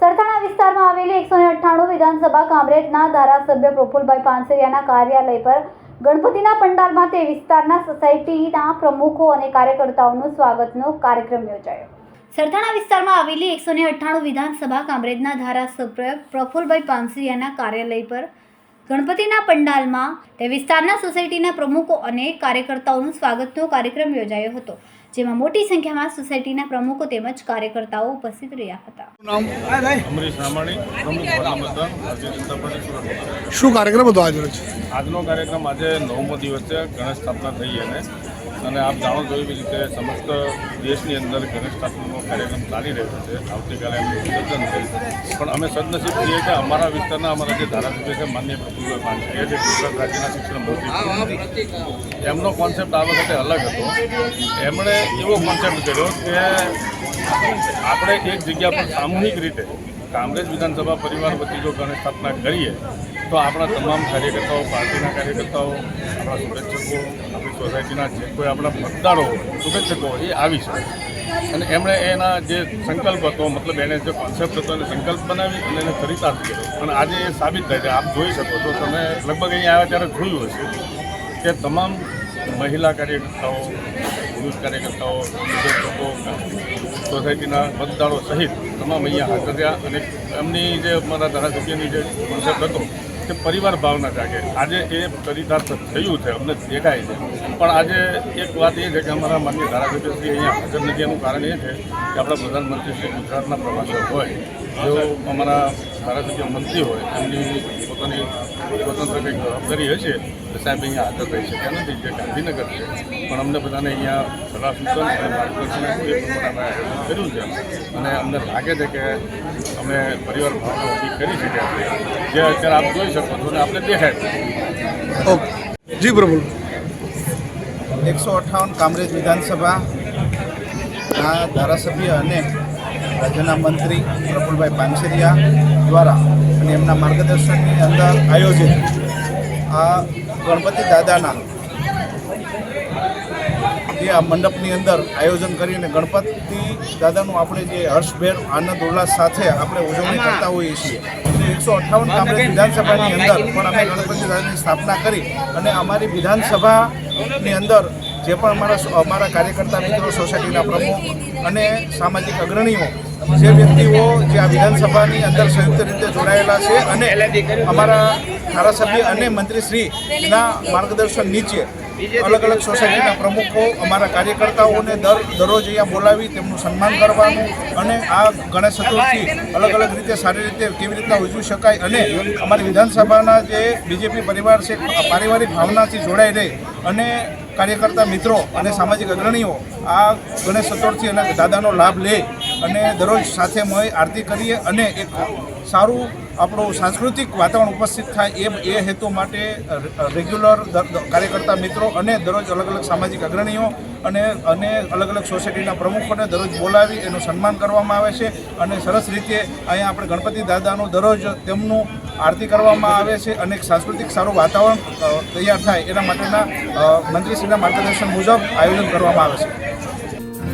સરથાણા વિસ્તારમાં આવેલી એકસો અઠ્ઠાણું વિધાનસભા કામરેજના ધારાસભ્ય પ્રફુલભાઈ પાનસરિયાના કાર્યાલય પર ગણપતિના પંડાલમાં તે વિસ્તારના સોસાયટીના પ્રમુખો અને કાર્યકર્તાઓનું સ્વાગતનો કાર્યક્રમ યોજાયો. સરથાણા વિસ્તારમાં આવેલી એકસો અઠ્ઠાણું વિધાનસભા કામરેજના ધારાસભ્ય પ્રફુલભાઈ પાનસરિયાના કાર્યાલય પર ગણપતિના પંડાલમાં તે વિસ્તારના સોસાયટીના પ્રમુખો અને કાર્યકર્તાઓનું સ્વાગતનો કાર્યક્રમ યોજાયો હતો. જેમાં મોટી સંખ્યામાં સોસાયટીના પ્રમુખો તેમજ કાર્યકર્તાઓ ઉપસ્થિત રહ્યા હતા. શું કાર્યક્રમ હતો આજે આજનો કાર્યક્રમ આજે નવમો દિવસ છે ગણેશ સ્થાપના થઈ અને અને આપ જાણો છો એવી રીતે સમસ્ત દેશની અંદર ગણેશ સ્થાપનાનો કાર્યક્રમ ચાલી રહ્યો છે. આવતીકાલે એમનું વિસર્જન છે પણ અમે સદનસીબ છીએ કે અમારા વિસ્તારના અમારા જે ધારાસભ્ય છે માન્ય પ્રફુલ્લભાઈ પાંડે જે ગુજરાત રાજ્યના શિક્ષણ મંત્રી એમનો કોન્સેપ્ટ આ વખતે અલગ હતો. એમણે એવો કોન્સેપ્ટ કર્યો કે આપણે એક જગ્યા પર સામૂહિક રીતે કામરેજ વિધાનસભા પરિવાર વતી જો ગણેશ સ્થાપના કરીએ, તો આપણા તમામ કાર્યકર્તાઓ, પાર્ટીના કાર્યકર્તાઓ, આપણા શુભેચ્છકો આપણી સોસાયટીના જે કોઈ આપણા મતદારો શુભેચ્છકો એ આવી શકે. અને એમણે એના જે સંકલ્પ હતો, મતલબ એને જે કોન્સેપ્ટ હતો, એને સંકલ્પ બનાવી અને એને ચરિતાર્થ કર્યો. અને આજે એ સાબિત થાય છે. આપ જોઈ શકો છો, તમે લગભગ અહીંયા આવ્યા ત્યારે જોયું હશે કે તમામ મહિલા કાર્યકર્તાઓ પુરુષ કાર્યકર્તાઓ લોકો સોસાયટીના મતદારો સહિત તમામ અહીંયા હાજર રહ્યા અને એમની જે અમારા ધારાસભ્યની જે કોન્સેપ્ટ હતો કે પરિવાર ભાવના જાગે. આજે એ ચરિતાર્થ થયું છે, અમને દેખાય છે. પણ આજે એક વાત એ છે કે અમારા માન્ય ધારાસભ્ય શ્રી અહીંયા હાજર નથી. એનું કારણ એ છે કે આપણા પ્રધાનમંત્રી શ્રી ગુજરાતના પ્રવાસે હોય. જો અમારા ધારાસભ્ય મંત્રી હોય, એમની પોતાની સ્વતંત્ર કંઈક જવાબદારી હશે, તો સાહેબ અહીંયા હાજર રહી શક્યા નથી જે ગાંધીનગર છે, પણ અમને બધાને અહીંયા સલાહ સૂચન અને માર્ગદર્શન કર્યું છે. અને અમને લાગે છે કે અમે પરિવાર ભાવના ઊભી કરી શક્યા છીએ જે અત્યારે આપ જોઈ શકો છો અને આપણે દેખાય ઓકે. જી પ્રભુ એકસો અઠ્ઠાવન કામરેજ વિધાનસભા ના ધારાસભ્ય અને રાજ્યના મંત્રી પ્રફુલભાઈ પાનસેરિયા દ્વારા અને એમના માર્ગદર્શનની અંદર આયોજિત આ ગણપતિ દાદાના જે આ મંડપની અંદર આયોજન કરીને ગણપતિ દાદાનું આપણે જે હર્ષભેર, આનંદ, ઉલ્લાસ સાથે આપણે ઉજવણી કરતા હોઈએ છીએ. એકસો અઠ્ઠાવન કામરેજ વિધાનસભાની અંદર પણ અમે ગણપતિ દાદાની સ્થાપના કરી અને અમારી વિધાનસભાની અંદર જે પણ અમારા અમારા કાર્યકર્તા મિત્રો, સોસાયટીના પ્રમુખ અને સામાજિક અગ્રણીઓ જે વ્યક્તિઓ જે આ વિધાનસભાની અંદર સંયુક્ત રીતે જોડાયેલા છે અને અમારા ધારાસભ્ય અને મંત્રીશ્રીના માર્ગદર્શન નીચે અલગ અલગ સોસાયટીના પ્રમુખો, અમારા કાર્યકર્તાઓને દર દરરોજ અહીંયા બોલાવી તેમનું સન્માન કરવાનું અને આ ગણેશ ચતુર્થી અલગ અલગ રીતે સારી રીતે કેવી રીતના ઉજવી શકાય અને અમારી વિધાનસભાના જે બીજેપી પરિવાર છે, પારિવારિક ભાવનાથી જોડાઈ રહે અને કાર્યકર્તા મિત્રો અને સામાજિક અગ્રણીઓ આ ગણેશ ચતુર્થી અને દાદાનો લાભ લે. અને દરરોજ સાથે મળી આરતી કરીએ અને એક સારું આપણું સાંસ્કૃતિક વાતાવરણ ઉપસ્થિત થાય એ એ હેતુ માટે રેગ્યુલર કાર્યકર્તા મિત્રો અને દરરોજ અલગ અલગ સામાજિક અગ્રણીઓ અને અને અલગ અલગ સોસાયટીના પ્રમુખોને દરરોજ બોલાવી એનું સન્માન કરવામાં આવે છે અને સરસ રીતે અહીંયા આપણે ગણપતિ દાદાનું દરરોજ તેમનું આરતી કરવામાં આવે છે અને એક સાંસ્કૃતિક સારું વાતાવરણ તૈયાર થાય એના માટેના મંત્રીશ્રીના માર્ગદર્શન મુજબ આયોજન કરવામાં આવે છે.